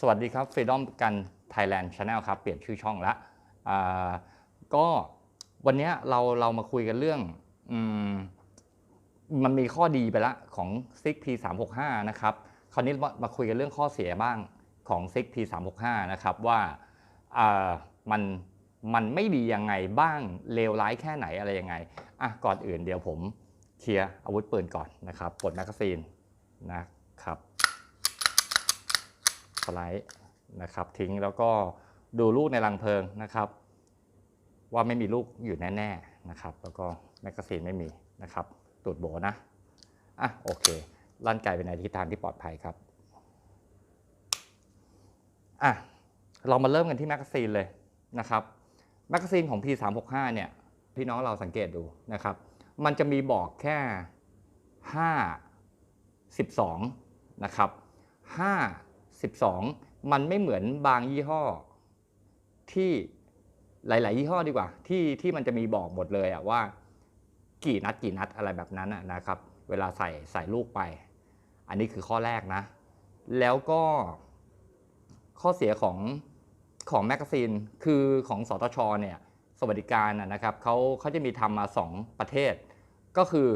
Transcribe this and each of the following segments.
สวัสดีครับ Freedom กัน Thailand Channel ครับ เปลี่ยนชื่อช่องละก็วันนี้เราเรามาคุยกันเรื่องอมมันมีข้อดีไปละของ SIG P 3 6 5นะครับ คราวนี้มาคุยกันเรื่องข้อเสียบ้างของ SIG P 3 6 5นะครับว่าอ่ามันมันไม่ดียังไงบ้างเลวร้ายแค่ไหนอะไรยังไงอะก่อนอื่นเดี๋ยวผมเคลียร์อาวุธปืนก่อนนะครับปลดแมกกาซีนนะครับ สไลด์นะครับทิ้งแล้วก็ดูลูกในรังเพลิงนะครับ ว่าไม่มีลูกอยู่แน่ๆนะครับ แล้วก็แมกกาซีนไม่มีนะครับตูดโบนะอะโอเคลั่นไกลไปในทิศทางที่ปลอดภัยครับอะเรามาเริ่มกันที่แมกกาซีนเลยนะครับแมกกาซีนของ P365 เนี่ยพี่น้องเราสังเกตดูนะครับ มันจะมีบอกแค่ 5 12 นะครับ 5 12 มันไม่เหมือนบางยี่ห้อที่หลาย ๆ ยี่ห้อดีกว่า ที่ที่มันจะมีบอกหมดเลยอะว่า กี่นัดกี่นัดอะไรแบบนั้นนะครับ เวลาใส่ใส่ลูกไป อันนี้คือข้อแรกนะ แล้วก็ข้อเสียของของแมกกาซีนคือของสตชเนี่ยสวัสดิการนะครับเขาเขาจะมีทำมา 2 ประเทศ ก็คือ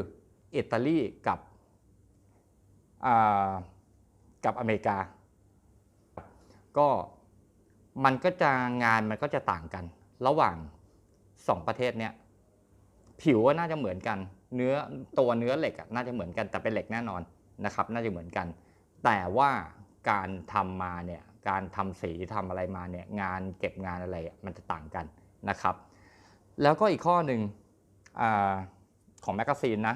อิตาลีกับอ่ากับอเมริกา ก็มันก็จะงานมันก็จะต่างกัน ระหว่าง2ประเทศเนี้ยผิวก็น่าจะเหมือนกัน เนื้อตัวเนื้อเหล็กน่าจะเหมือนกันแต่เป็นเหล็กแน่นอนนะครับ น่าจะเหมือนกัน แต่ว่าการทำมาเนี่ยการทำสีทำอะไรมาเนี่ยงานเก็บงานอะไรมันจะต่างกันนะครับ แล้วก็อีกข้อหนึ่งอของแมกกาซีนนะ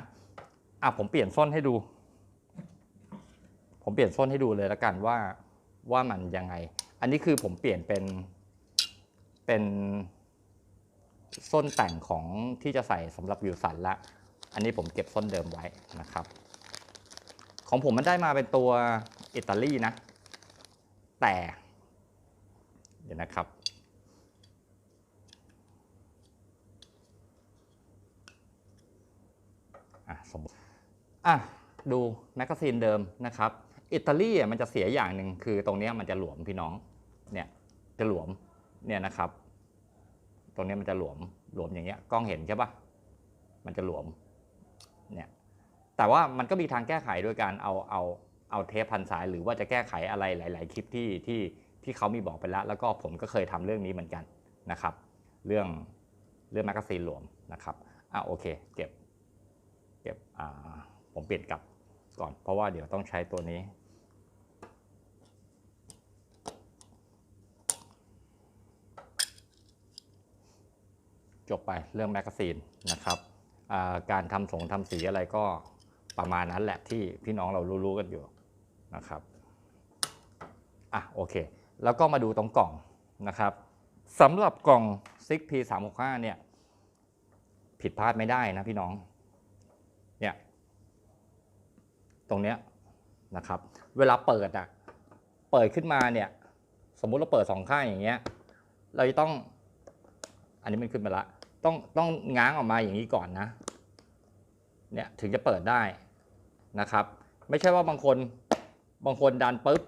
อะผมเปลี่ยนส้นให้ดู ผมเปลี่ยนส้นให้ดูเลยแล้วกันว่า ว่ามันยังไง อันนี้คือผมเปลี่ยนเป็นเป็นส้นแต่งของที่จะใส่สำหรับวิวสันละ อันนี้ผมเก็บส้นเดิมไว้นะครับ ของผมมันได้มาเป็นตัวอิตาลีนะ แต่ เดี๋ยวนะครับ อะสมมติอะดูแมกกาซีนเดิมนะครับ อิตาลีอะมันจะเสียอย่างหนึ่งคือตรงนี้มันจะหลวมพี่น้อง เนี่ยจะหลวมเนี่ยนะครับ ตรงนี้มันจะหลวมหลวมอย่างเงี้ยกล้องเห็นใช่ปะมันจะหลวมเนี่ยแต่ว่ามันก็มีทางแก้ไขโดยการเอาเอาเอาเทปพันสาย หรือว่าจะแก้ไขอะไรหลาย ๆ คลิปที่ที่ที่เขามีบอกไปแล้ว แล้วก็ผมก็เคยทำเรื่องนี้เหมือนกันนะครับ เรื่องเรื่องแมกกาซีนหลวมนะครับอะโอเคเก็บเก็บอ่าผมเปลี่ยนกลับ ก่อน เพราะว่าเดี๋ยวต้องใช้ตัวนี้ จบไปเรื่องแมกกาซีนนะครับการทำสงทำสีอะไรก็ประมาณนั้นแหละที่พี่น้องเรารู้ๆกันอยู่นะครับอะโอเค แล้วก็มาดูตรงกล่องนะครับสำหรับกล่อง 6 p 3 6 5 เนี่ย ผิดพลาดไม่ได้นะพี่น้อง เนี่ย ตรงเนี้ยนะครับ เวลาเปิดอะเปิดขึ้นมาเนี่ยสมมุติเราเปิดสองข้างอย่างเงี้ย เราจะต้อง อันนี้มันขึ้นไปละ ต้องต้องง้างออกมาอย่างนี้ก่อนนะ เนี่ยถึงจะเปิดได้นะครับ ไม่ใช่ว่าบางคนบางคนดันปุ๊บ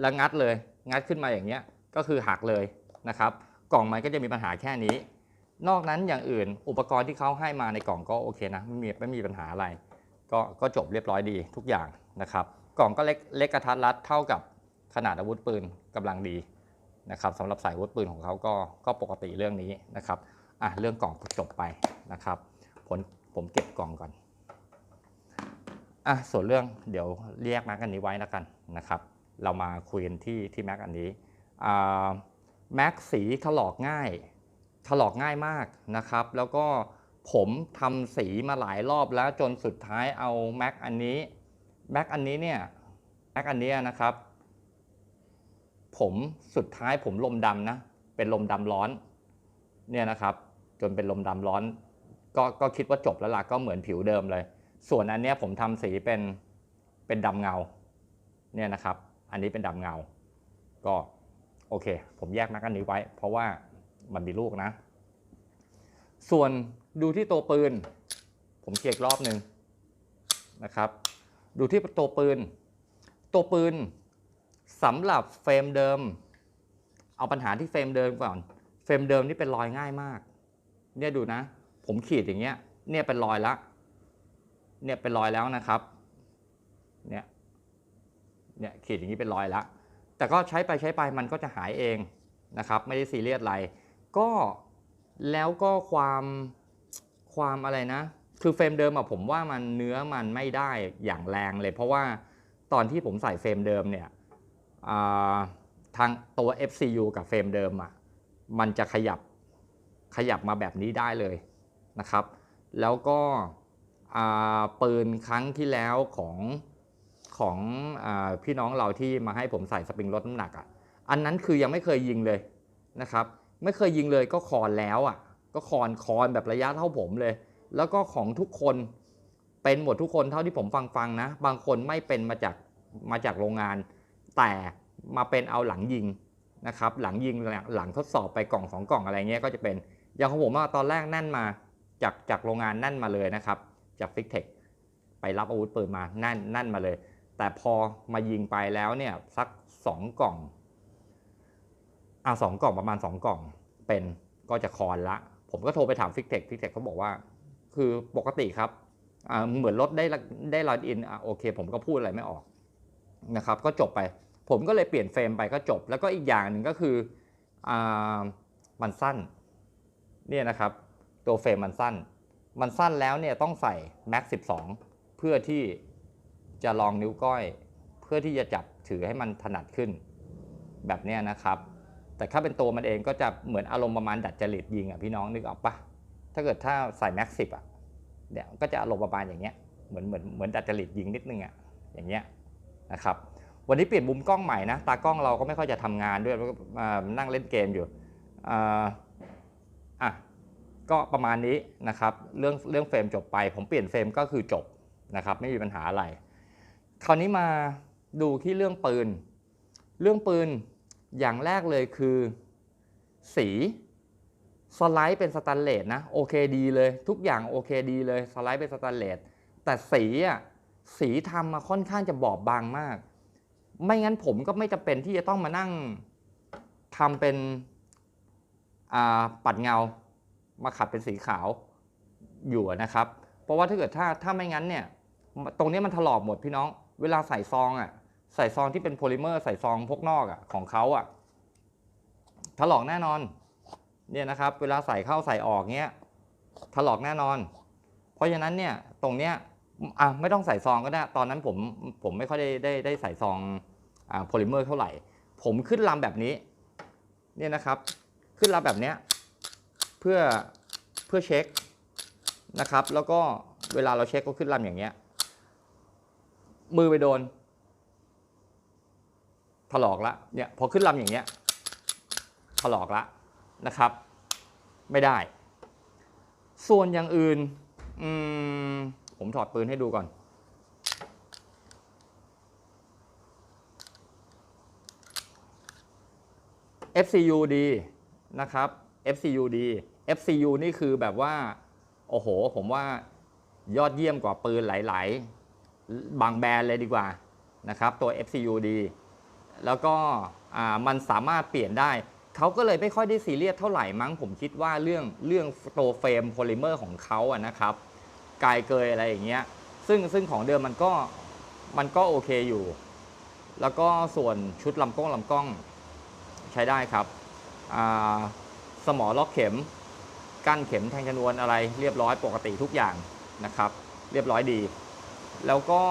แล้วงัดเลย งัดขึ้นมาอย่างเงี้ยก็คือหักเลยนะครับ กล่องมันก็จะมีปัญหาแค่นี้ นอกนั้นอย่างอื่นอุปกรณ์ที่เขาให้มาในกล่องก็โอเคนะไม่มีไม่มีปัญหาอะไร ก็ก็จบเรียบร้อยดีทุกอย่างนะครับ กล่องก็เล็กเล็กกระทัดรัดเท่ากับขนาดอาวุธปืนกำลังดีนะครับสำหรับสายอาวุธปืนของเขาก็ก็ปกติเรื่องนี้นะครับอะเรื่องกล่องจบไปนะครับผมผมเก็บกล่องก่อนอะส่วนเรื่องเดี๋ยวเรียกแม็กอันนี้ไว้แล้วกันนะครับ เรามาคุยกันที่ที่แม็กอันนี้อ่าแม็กสีถลอกง่ายถลอกง่ายมากนะครับ แล้วก็ ผมทำสีมาหลายรอบแล้วจนสุดท้ายเอาแม็กอันนี้แม็กอันนี้เนี่ยแม็กอันนี้นะครับ ผมสุดท้ายผมลมดำนะ เป็นลมดำร้อนเนี่ยนะครับ จนเป็นลมดำร้อน ก็ก็คิดว่าจบแล้วล่ะก็เหมือนผิวเดิมเลย ส่วนอันเนี้ยผมทำสีเป็นเป็นดำเงาเนี่ยนะครับ อันนี้เป็นดำเงา ก็โอเค ผมแยกแม็กอันนี้ไว้ เพราะว่ามันมีลูกนะ ส่วนดูที่ตัวปืน ผมเช็ครอบหนึ่งนะครับ ดูที่ตัวปืน ตัวปืนสำหรับเฟรมเดิม เอาปัญหาที่เฟรมเดิมก่อน เฟรมเดิมนี่เป็นรอยง่ายมาก เนี่ยดูนะ ผมขีดอย่างเงี้ย เนี่ยเป็นรอยละ เนี่ยเป็นรอยแล้วนะครับ เนี่ย เนี่ยขีดอย่างนี้เป็นรอยละ แต่ก็ใช้ไปใช้ไปมันก็จะหายเองนะครับ ไม่ได้ซีเรียสอะไร ก็ แล้วก็ความความอะไรนะ คือเฟรมเดิมอะผมว่ามันเนื้อมันไม่ได้อย่างแรงเลย เพราะว่าตอนที่ผมใส่เฟรมเดิมเนี่ยทางตัว FCU กับเฟรมเดิมอะมันจะขยับขยับมาแบบนี้ได้เลยนะครับ แล้วก็ปืนครั้งที่แล้วของของอพี่น้องเราที่มาให้ผมใส่สปริงลดน้ำหนักอะอันนั้นคือยังไม่เคยยิงเลยนะครับ ไม่เคยยิงเลยก็คอนแล้วอะ ก็คอนคอนแบบระยะเท่าผมเลย แล้วก็ของทุกคนเป็นหมดทุกคนเท่าที่ผมฟังฟังนะ บางคนไม่เป็นมาจากมาจากโรงงาน แต่มาเป็นเอาหลังยิงนะครับ หลังยิงหลังทดสอบไปกล่องสองกล่องอะไรเงี้ยก็จะเป็น อย่างของผมว่าตอนแรกแน่นมาจากจากโรงงานแน่นมาเลยนะครับ จากฟิกเทคไปรับอาวุธปืนมาแน่นแน่นมาเลย แต่พอมายิงไปแล้วเนี่ยสักสองกล่อง อ่าสองกล่องประมาณ2กล่องเป็นก็จะคอนละ ผมก็โทรไปถามฟิกเทคฟิกเทคเขาบอกว่า คือปกติครับอ่าเหมือนรถได้ได้ลอยอินอะโอเค ผมก็พูดอะไรไม่ออกนะครับ ก็จบไป ผมก็เลยเปลี่ยนเฟรมไปก็จบ แล้วก็อีกอย่างหนึ่งก็คืออ่ามันสั้นเนี่ยนะครับ ตัวเฟรมมันสั้น มันสั้นแล้วเนี่ยต้องใส่ Max 12 เพื่อที่จะลองนิ้วก้อย เพื่อที่จะจับถือให้มันถนัดขึ้น แบบนี้นะครับ แต่ถ้าเป็นตัวมันเองก็จะเหมือนอารมณ์ประมาณดัดจริตยิงอะพี่น้องนึกออกปะถ้าเกิดถ้าใส่แม็กซิบอะเดี๋ยวก็จะอารมณ์ประมาณอย่างเงี้ยเหมือนเหมือนเหมือนดัดจริตยิงนิดนึงอะอย่างเงี้ยนะครับวันนี้เปลี่ยนมุมกล้องใหม่นะตากล้องเราก็ไม่ค่อยจะทำงานด้วยนั่งเล่นเกมอยู่อ่าอะก็ประมาณนี้นะครับเรื่องเรื่องเฟรมจบไป ผมเปลี่ยนเฟรมก็คือจบนะครับไม่มีปัญหาอะไร คราวนี้มาดูที่เรื่องปืน เรื่องปืน อย่างแรกเลยคือ สีสไลด์เป็นสแตนเลสนะโอเคดีเลย ทุกอย่างโอเคดีเลยสไลด์เป็นสแตนเลสแต่สีอะสีทำมาค่อนข้างจะบอบบางมาก ไม่งั้นผมก็ไม่จำเป็นที่จะต้องมานั่งทำเป็นปัดเงามาขัดเป็นสีขาวอยู่นะครับ เพราะว่าถ้าเกิดถ้าถ้าไม่งั้นเนี่ย ตรงนี้มันถลอกหมดพี่น้อง เวลาใส่ซองอะ ใส่ซองที่เป็นโพลิเมอร์ใส่ซองพกนอกอะของเขาอะถลอกแน่นอน เนี่ยนะครับ เวลาใส่เข้าใส่ออกเนี้ยถลอกแน่นอน เพราะฉะนั้นเนี่ยตรงเนี้ยอะไม่ต้องใส่ซองก็ได้ ตอนนั้นผมผมไม่ค่อยได้ได้ได้ใส่ซองอ่าโพลิเมอร์เท่าไหร่ ผมขึ้นลำแบบนี้ เนี่ยนะครับ ขึ้นลำแบบเนี้ยเพื่อเพื่อเช็คนะครับ แล้วก็เวลาเราเช็คก็ขึ้นลำอย่างเงี้ยมือไปโดน ถลอกละเนี่ยพอขึ้นลำอย่างเงี้ยถลอกละนะครับ ไม่ได้ ส่วนอย่างอื่นอืมผมถอดปืนให้ดูก่อน FCU ดีนะครับ FCU ดี FCU นี่คือแบบว่า โอ้โห ผมว่ายอดเยี่ยมกว่าปืนหลาย ๆ บางแบรนด์เลยดีกว่านะครับ ตัว FCU ดี แล้วก็มันสามารถเปลี่ยนได้ เขาก็เลยไม่ค่อยได้ซีเรียสเท่าไหร่มั้งผมคิดว่าเรื่องเรื่องโตเฟรมโพลิเมอร์ของเขาอะนะครับกายเกยอะไรอย่างเงี้ยซึ่งซึ่งของเดิมมันก็มันก็โอเคอยู่ แล้วก็ส่วนชุดลำกล้องลำกล้องใช้ได้ครับ สมอล็อกเข็ม กั้นเข็มแทงชนวนอะไรเรียบร้อยปกติทุกอย่างนะครับ เรียบร้อยดี แล้วก็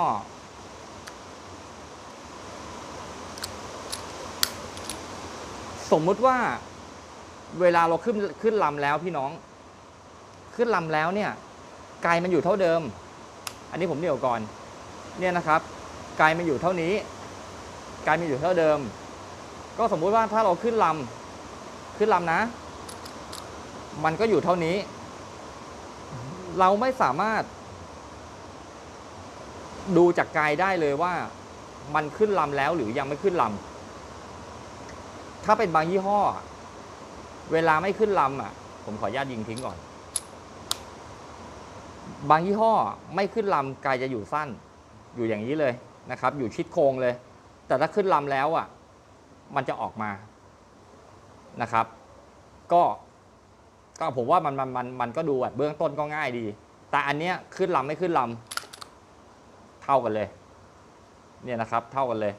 สมมุติว่าเวลาเราขึ้นขึ้นลำแล้วพี่น้อง ขึ้นลำแล้วเนี่ยไกลมันอยู่เท่าเดิม อันนี้ผมเดี่ยวก่อนเนี่ยนะครับไกลมันอยู่เท่านี้ไกลมันอยู่เท่าเดิม ก็สมมุติว่าถ้าเราขึ้นลำขึ้นลำนะ มันก็อยู่เท่านี้ เราไม่สามารถ ดูจากไกลได้เลยว่า มันขึ้นลำแล้วหรือยังไม่ขึ้นลำ ถ้าเป็นบางยี่ห้อ เวลาไม่ขึ้นลำอะ ผมขออนุญาตยิงทิ้งก่อน บางยี่ห้อไม่ขึ้นลำไกลจะอยู่สั้น อยู่อย่างนี้เลยนะครับ อยู่ชิดโค้งเลย แต่ถ้าขึ้นลำแล้วอะ มันจะออกมานะครับ ก็ก็ผมว่ามันมันมันมันก็ดูแบบเบื้องต้นก็ง่ายดี แต่อันเนี้ยขึ้นลำไม่ขึ้นลำเท่ากันเลย เนี่ยนะครับ เท่ากันเลย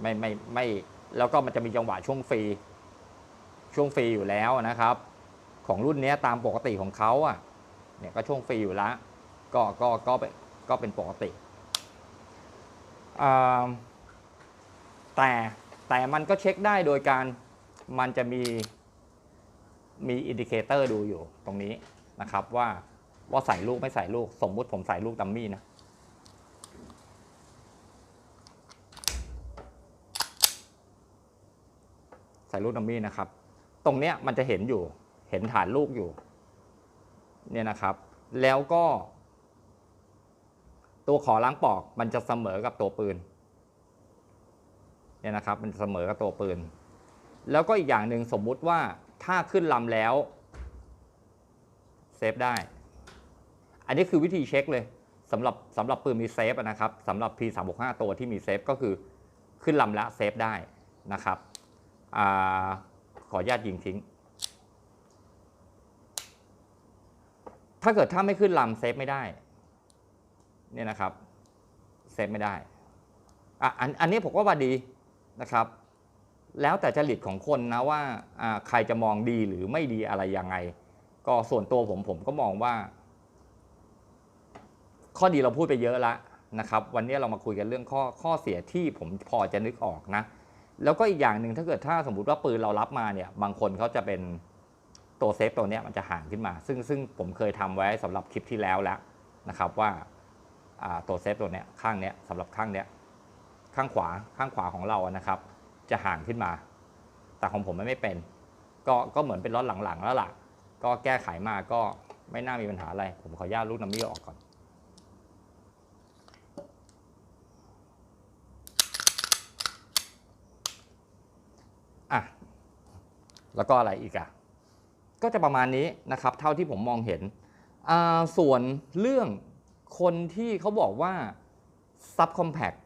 ไม่ไม่ไม่ แล้วก็มันจะมีจังหวะช่วงฟรี ช่วงฟรีอยู่แล้วนะครับ ของรุ่นนี้ตามปกติของเขาอะเนี่ยก็ช่วงฟรีอยู่ล้วก็ก็ก็เป็นก็เป็นปกติแต่แต่มันก็เช็คได้โดยการมันจะมีมีอินดิเคเตอร์ดูอยู่ตรงนี้นะครับว่าว่าใส่ลูกไม่ใส่ลูกสมมุติผมใส่ลูกดัมมี่นะ ส่ลูดัมมี่นะครับ ตรงเนี้ยมันจะเห็นอยู่ เห็นฐานลูกอยู่ เนี่ยนะครับ แล้วก็ ตัวขอล้างปอกมันจะเสมอกับตัวปืน เนี่ยนะครับ มันจะเสมอกับตัวปืน แล้วก็อีกอย่างหนึ่งสมมุติว่าถ้าขึ้นลำแล้วเซฟได้ อันนี้คือวิธีเช็คเลยสำหรับสำหรับปืนมีเซฟนะครับสำหรับ P365 ตัวที่มีเซฟก็คือขึ้นลำแล้วเซฟได้นะครับ ขออนุญาตยิงทิ้ง ถ้าเกิดถ้าไม่ขึ้นลำเซฟไม่ได้ เนี่ยนะครับ เซฟไม่ได้อะอันอันนี้ผมก็ว่าดีนะครับ แล้วแต่จริตของคนนะว่าอ่าใครจะมองดีหรือไม่ดีอะไรยังไง ก็ส่วนตัวผมผมก็มองว่า ข้อดีเราพูดไปเยอะแล้วนะครับ วันนี้เรามาคุยกันเรื่องข้อข้อเสียที่ผมพอจะนึกออกนะ แล้วก็อีกอย่างหนึ่งถ้าเกิดถ้าสมมติว่าปืนเรารับมาเนี่ย บางคนเขาจะเป็นตัวเซฟตัวเนี้ยมันจะห่างขึ้นมา ซึ่งซึ่งผมเคยทำไว้สำหรับคลิปที่แล้วแล้วนะครับว่าตัวเซฟตัวเนี้ยข้างเนี้ยสำหรับข้างเนี้ยข้างขวาข้างขวาของเรานะครับ จะห่างขึ้นมา แต่ของผมมันไม่เป็น ก็ก็เหมือนเป็นรถหลังๆแล้วล่ะ ก็แก้ไขมาก็ไม่น่ามีปัญหาอะไร ผมขออนุญาตลูกน้ำมี่ออกก่อน แล้วก็อะไรอีกอะก็จะประมาณนี้นะครับ เท่าที่ผมมองเห็นอ่าส่วนเรื่องคนที่เขาบอกว่า sub compact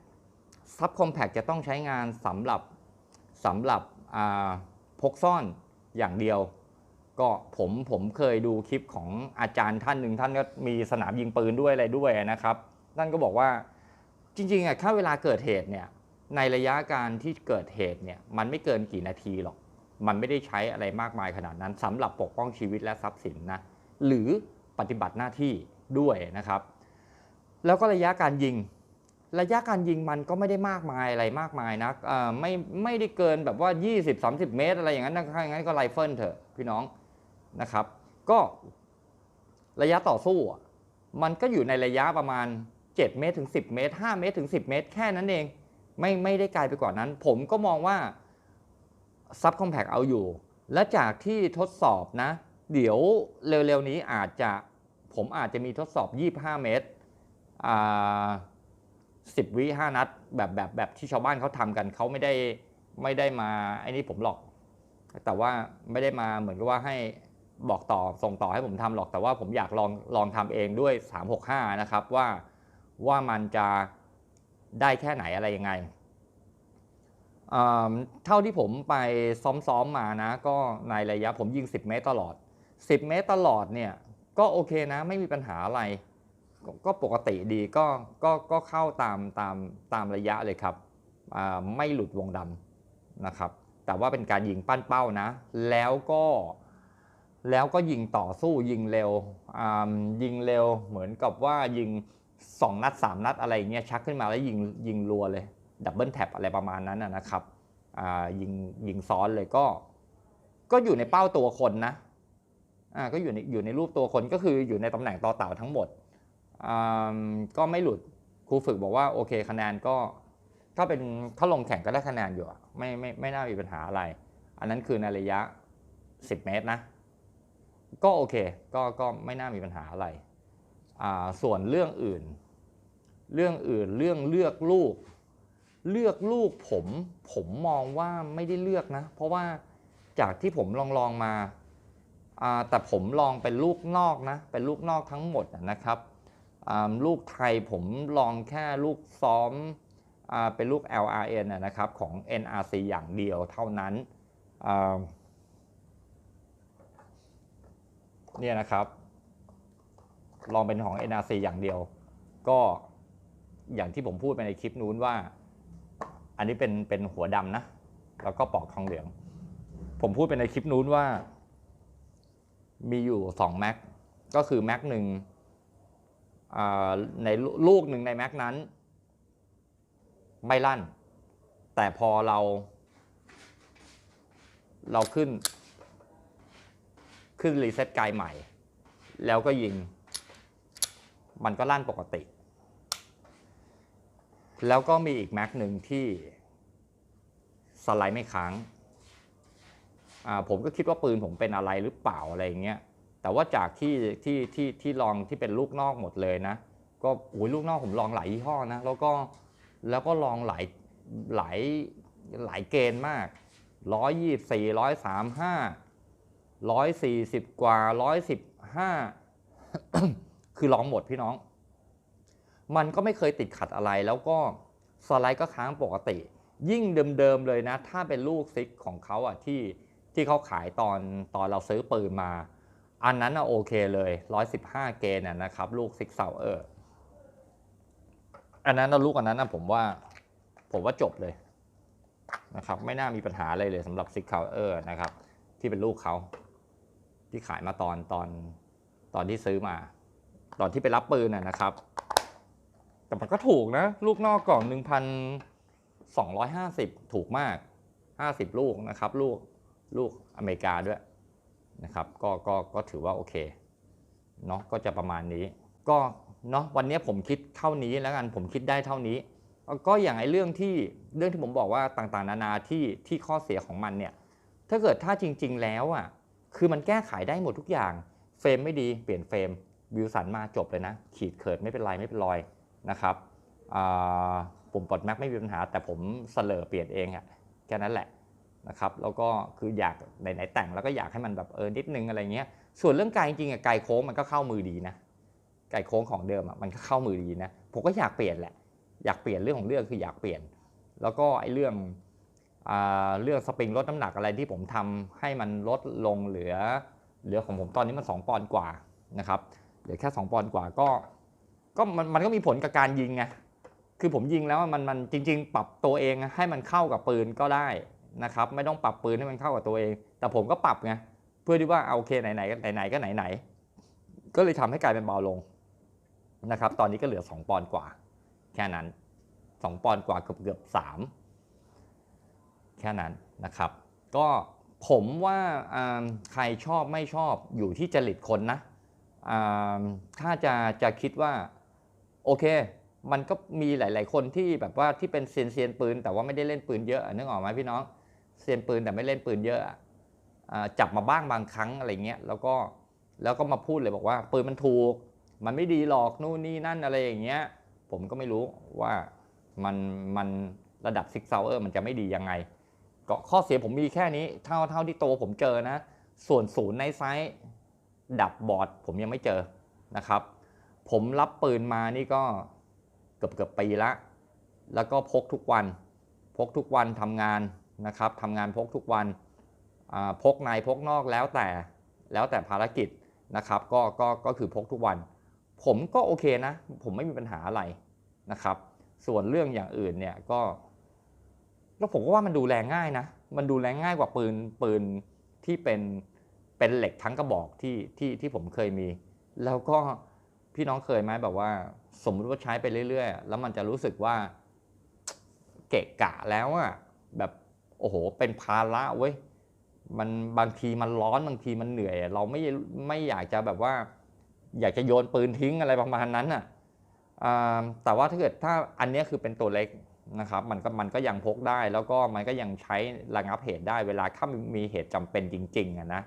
sub compact จะต้องใช้งานสำหรับสำหรับอ่าพกซ่อนอย่างเดียว ก็ผมผมเคยดูคลิปของอาจารย์ท่านหนึ่งท่านก็มีสนามยิงปืนด้วยอะไรด้วยนะครับท่านก็บอกว่าจริงๆอะถ้าเวลาเกิดเหตุเนี่ยในระยะการที่เกิดเหตุเนี่ยมันไม่เกินกี่นาทีหรอก มันไม่ได้ใช้อะไรมากมายขนาดนั้นสำหรับปกป้องชีวิตและทรัพย์สินนะหรือปฏิบัติหน้าที่ด้วยนะครับ แล้วก็ระยะการยิง ระยะการยิงมันก็ไม่ได้มากมายอะไรมากมายนะเอ่อไม่ไม่ได้เกินแบบว่า 20-30 เมตร อะไรอย่างนั้นถ้าอย่างนั้นก็ไรเฟิลเถอะพี่น้องนะครับ ก็ระยะต่อสู้มันก็อยู่ในระยะประมาณ 7 เมตรถึง 10 เมตร 5 เมตรถึง 10 เมตร แค่นั้นเอง ไม่ไม่ได้ไกลไปกว่านั้น ผมก็มองว่า ซับคอมแพกเอาอยู่ และจากที่ทดสอบนะ เดี๋ยวเร็วๆนี้อาจจะผมอาจจะมีทดสอบ 25 เมตรอ่า10วิ5นัด แบบแบบแบบที่ชาวบ้านเขาทำกันเขาไม่ได้ไม่ได้มาไอ้นี่ผมหรอก แต่ว่าไม่ได้มาเหมือนกับว่าให้บอกต่อส่งต่อให้ผมทำหรอก แต่ว่าผมอยากลองลองทำเองด้วย 365 นะครับว่าว่ามันจะได้แค่ไหนอะไรยังไง เท่าที่ผมไปซ้อมๆมานะ ก็ในระยะผมยิง 10 เมตรตลอด 10 เมตรตลอดเนี่ยก็โอเคนะไม่มีปัญหาอะไรก็ก็ปกติดีก็ก็ก็เข้าตามตามตามระยะเลยครับไม่หลุดวงดำนะครับ แต่ว่าเป็นการยิงปั้นเป้านะ แล้วก็แล้วก็ยิงต่อสู้ยิงเร็วยิงเร็วเหมือนกับว่ายิง 2 นัด 3 นัดอะไรเงี้ยชักขึ้นมาแล้วยิงยิงรัวเลย ดับเบิลแท็บอะไรประมาณนั้นนะครับยิงยิงซ้อนเลยก็ ก็อยู่ในเป้าตัวคนนะอ่าก็อยู่ในอยู่ในรูปตัวคนก็คืออยู่ในตำแหน่งต่อเต่าทั้งหมดอ่าก็ไม่หลุดครูฝึกบอกว่าโอเคคะแนนก็ถ้าเป็นถ้าลงแข่งก็ได้คะแนนอยู่ไม่ไม่ไม่น่ามีปัญหาอะไร อันนั้นคือในระยะ 10 เมตรนะ ก็โอเคก็ก็ไม่น่ามีปัญหาอะไรอ่าส่วนเรื่องอื่น เรื่องอื่นเรื่องเลือกลูก เลือกลูกผม ผมมองว่าไม่ได้เลือกนะ เพราะว่าจากที่ผมลองลองมา แต่ผมลองเป็นลูกนอกนะ เป็นลูกนอกทั้งหมดนะครับ ลูกไทยผมลองแค่ลูกซ้อมอเป็นลูก LRN นะครับของ NRC อย่างเดียวเท่านั้นเนี่ยนะครับ ลองเป็นของ NRC อย่างเดียว ก็อย่างที่ผมพูดไปในคลิปนู้นว่า อันนี้เป็นเป็นหัวดำนะ แล้วก็ปอกทองเหลือง ผมพูดไปในคลิปนู้นว่า มีอยู่2แม็กก็คือแม็กหนึ่งในลูกหนึ่งในแม็กนั้น ไม่ลั่น แต่พอเรา เราขึ้น ขึ้นรีเซ็ตไกลใหม่ แล้วก็ยิง มันก็ลั่นปกติ แล้วก็มีอีกแม็กหนึ่งที่สไลด์ไม่ค้างอ่าผมก็คิดว่าปืนผมเป็นอะไรหรือเปล่าอะไรอย่างเงี้ยแต่ว่าจากที่ที่ที่ที่ลองที่เป็นลูกนอกหมดเลยนะ ก็โอ้ยลูกนอกผมลองหลายยี่ห้อนะ แล้วก็แล้วก็ลองหลายหลายหลายเกณฑ์มากร้อยยี่สี่ร้อยสามห้าร้อยสี่สิบกว่าร้อยสิบห้าคือลองหมดพี่น้อง มันก็ไม่เคยติดขัดอะไรแล้วก็สไลด์ก็ค้างปกติ ยิ่งเดิมๆเลยนะ ถ้าเป็นลูกซิกของเขาอะที่ที่เขาขายตอนตอนเราซื้อปืนมา อันนั้นอะโอเคเลย 115 เกณฑ์อะนะครับ ลูกซิกเซาเออร์อันนั้นนะลูกอันนั้นนะผมว่าผมว่าจบเลยนะครับไม่น่ามีปัญหาอะไรเลยสำหรับซิกเซาเออร์นะครับ ที่เป็นลูกเขาที่ขายมาตอนตอนตอนที่ซื้อมา ตอนที่ไปรับปืนนะครับ แต่มันก็ถูกนะ ลูกนอกกล่อง 1,250 ถูกมาก 50 ลูกนะครับ ลูกลูกอเมริกาด้วยนะครับ ก็ก็ก็ถือว่าโอเคเนาะก็จะประมาณนี้ ก็เนาะวันนี้ผมคิดเท่านี้แล้วกันผมคิดได้เท่านี้ ก็อย่างไอ้เรื่องที่เรื่องที่ผมบอกว่าต่างๆ นานาที่ที่ข้อเสียของมันเนี่ยถ้าเกิดถ้าจริง ๆ แล้วอะคือมันแก้ไขได้หมดทุกอย่าง เฟรมไม่ดีเปลี่ยนเฟรมวิวสันมาจบเลยนะ ขีดเขิดไม่เป็นไรไม่เป็นรอย นะครับปุ่มปลดแม็กไม่มีปัญหา แต่ผมเสลอเปลี่ยนเองอะแค่นั้นแหละนะครับแล้วก็คืออยากไหนๆแต่งแล้วก็อยากให้มันแบบเออนิดนึงอะไรเงี้ยส่วนเรื่องไกลจริงๆอะไกลโค้งมันก็เข้ามือดีนะไกลโค้งของเดิมอะมันก็เข้ามือดีนะผมก็อยากเปลี่ยนแหละอยากเปลี่ยนเรื่องของเรื่องคืออยากเปลี่ยน แล้วก็ไอ้เรื่องอ่าเรื่องสปริงลดน้ำหนักอะไรที่ผมทำให้มันลดลงเหลือเหลือของผมตอนนี้มัน 2 ปอนด์กว่านะครับเหลือแค่ 2 ปอนด์กว่าก็ ก็มันมันก็มีผลกับการยิงไงคือผมยิงแล้วมันมันจริง ๆ ปรับตัวเองให้มันเข้ากับปืนก็ได้นะครับ ไม่ต้องปรับปืนให้มันเข้ากับตัวเอง แต่ผมก็ปรับไงเพื่อที่ว่าเอาโอเคไหนๆก็ไหนๆก็ไหนๆก็เลยทำให้กลายเป็นเบาลงนะครับ ตอนนี้ก็เหลือ 2 ปอนด์กว่า แค่นั้น 2 ปอนด์กว่าเกือบเกือบสามแค่นั้นนะครับ ก็ผมว่าใครชอบไม่ชอบอยู่ที่จริตคนนะถ้าจะจะคิดว่า โอเค มันก็มีหลาย ๆ คนที่แบบว่าที่เป็นเซียนเซียนปืน แต่ว่าไม่ได้เล่นปืนเยอะนึกออกไหมพี่น้องเซียนปืนแต่ไม่เล่นปืนเยอะจับมาบ้างบางครั้งอะไรเงี้ยแล้วก็แล้วก็มาพูดเลยบอกว่า ปืนมันถูก มันไม่ดีหรอกนู่นนี่นั่นอะไรอย่างเงี้ยผมก็ไม่รู้ว่ามันมันระดับซิกเซาเออร์มันจะไม่ดียังไงก็ข้อเสียผมมีแค่นี้เท่าเท่าที่โตผมเจอนะ ส่วนศูนย์ในไซส์ดับบอร์ดผมยังไม่เจอนะครับ ผมรับปืนมานี่ก็เกือบเกือบปีละ แล้วก็พกทุกวัน พกทุกวันทำงานนะครับทำงานพกทุกวัน พกในพกนอกแล้วแต่แล้วแต่ภารกิจนะครับก็ก็ก็คือพกทุกวัน ผมก็โอเคนะ ผมไม่มีปัญหาอะไรนะครับ ส่วนเรื่องอย่างอื่นเนี่ยก็แล้วผมก็ว่ามันดูแลง่ายนะ มันดูแลง่ายกว่าปืนปืนที่เป็นเป็นเหล็กทั้งกระบอกที่ที่ที่ผมเคยมี แล้วก็ พี่น้องเคยไหมแบบว่า สมมุติว่าใช้ไปเรื่อยๆ แล้วมันจะรู้สึกว่า เกะกะแล้วอะแบบโอ้โห เป็นภาระเว้ยมันบางทีมันร้อนบางทีมันเหนื่อย เราไม่ไม่อยากจะแบบว่า อยากจะโยนปืนทิ้งอะไรประมาณนั้นอะแต่ว่าถ้าเกิดถ้าอันนี้คือเป็นตัวเล็กนะครับมันก็มันก็ยังพกได้แล้วก็มันก็ยังใช้ระงับเหตุได้เวลาถ้ามีเหตุจำเป็นจริงๆอะนะ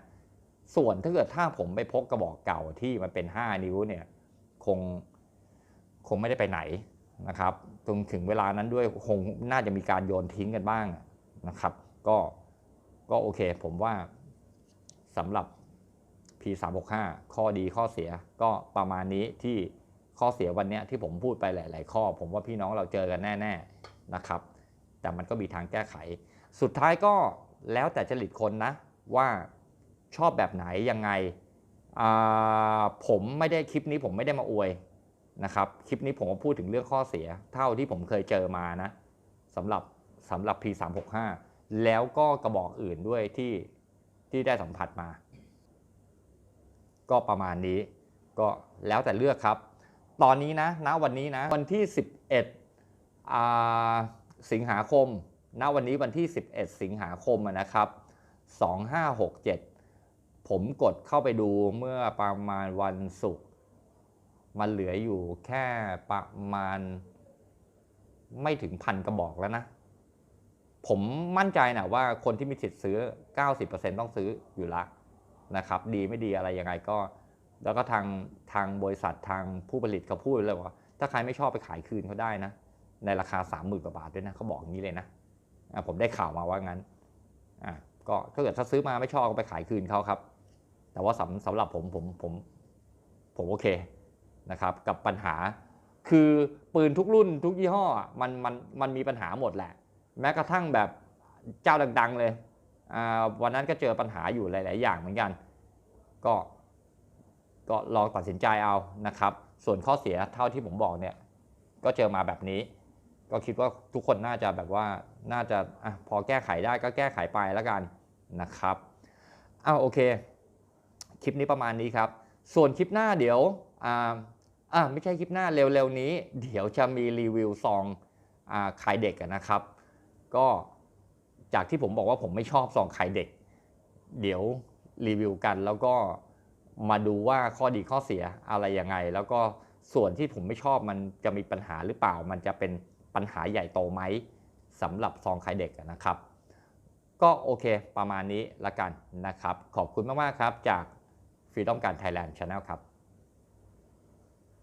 ส่วนถ้าเกิดถ้าผมไปพกกระบอกเก่าที่มันเป็น 5 นิ้วเนี่ย คงคงไม่ได้ไปไหนนะครับตรงถึงเวลานั้นด้วยคงน่าจะมีการโยนทิ้งกันบ้างนะครับ ก็ก็โอเค ผมว่าสำหรับ P365 ข้อดีข้อเสียก็ประมาณนี้ที่ข้อเสียวันเนี้ยที่ผมพูดไปหลาย ๆ ข้อ ผมว่าพี่น้องเราเจอกันแน่ ๆนะครับ แต่มันก็มีทางแก้ไข สุดท้ายก็แล้วแต่จริตคนนะว่าชอบแบบไหนยังไง ผมไม่ได้คลิปนี้ผมไม่ได้มาอวยนะครับ คลิปนี้ผมก็พูดถึงเรื่องข้อเสีย เท่าที่ผมเคยเจอมานะสำหรับสำหรับ P365 แล้วก็กระบอกอื่นด้วยที่ที่ได้สัมผัสมา ก็ประมาณนี้ ก็แล้วแต่เลือกครับ ตอนนี้นะณวันนี้นะ วันที่ 11อ่าสิงหาคมณวันนี้วันที่ 11 สิงหาคมนะครับ 2567 ผมกดเข้าไปดูเมื่อประมาณวันศุกร์มันเหลืออยู่แค่ประมาณ ไม่ถึงพันกระบอกแล้วนะ ผมมั่นใจนะว่าคนที่มีสิทธิ์ซื้อ 90%ต้องซื้ออยู่ละนะครับ ดีไม่ดีอะไรยังไงก็ แล้วก็ทางทางบริษัททางผู้ผลิตเขาพูดเลยว่า ถ้าใครไม่ชอบไปขายคืนเขาได้นะ ในราคา 30,000กว่าบาทด้วยนะเขาบอกอย่างนี้เลยนะผมได้ข่าวมาว่างั้นอะก็ถ้าเกิดถ้าซื้อมาไม่ชอบก็ไปขายคืนเขาครับ แต่ว่าสำสำหรับผมผมผมผมโอเคนะครับกับปัญหา คือปืนทุกรุ่นทุกยี่ห้อมันมันมันมีปัญหาหมดแหละ แม้กระทั่งแบบเจ้าดัง ๆ เลยวันนั้นก็เจอปัญหาอยู่หลาย ๆ อย่างเหมือนกัน ก็ก็ลองตัดสินใจเอานะครับ ส่วนข้อเสียเท่าที่ผมบอกเนี่ยก็เจอมาแบบนี้ ก็คิดว่าทุกคนน่าจะแบบว่าน่าจะอะพอแก้ไขได้ก็แก้ไขไปแล้วกันนะครับอ้าวโอเค คลิปนี้ประมาณนี้ครับ ส่วนคลิปหน้าเดี๋ยวอ่าอ่าไม่ใช่คลิปหน้าเร็วๆนี้ เดี๋ยวจะมีรีวิวซองอ่าขายเด็กนะครับ ก็จากที่ผมบอกว่าผมไม่ชอบซองขายเด็ก เดี๋ยวรีวิวกันแล้วก็มาดูว่าข้อดีข้อเสียอะไรยังไง แล้วก็ส่วนที่ผมไม่ชอบมันจะมีปัญหาหรือเปล่า มันจะเป็นปัญหาใหญ่โตไหมสำหรับซองขายเด็กนะครับ ก็โอเคประมาณนี้ละกันนะครับ ขอบคุณมาก ๆ ครับจาก Freedom การ Thailand Channel ครับ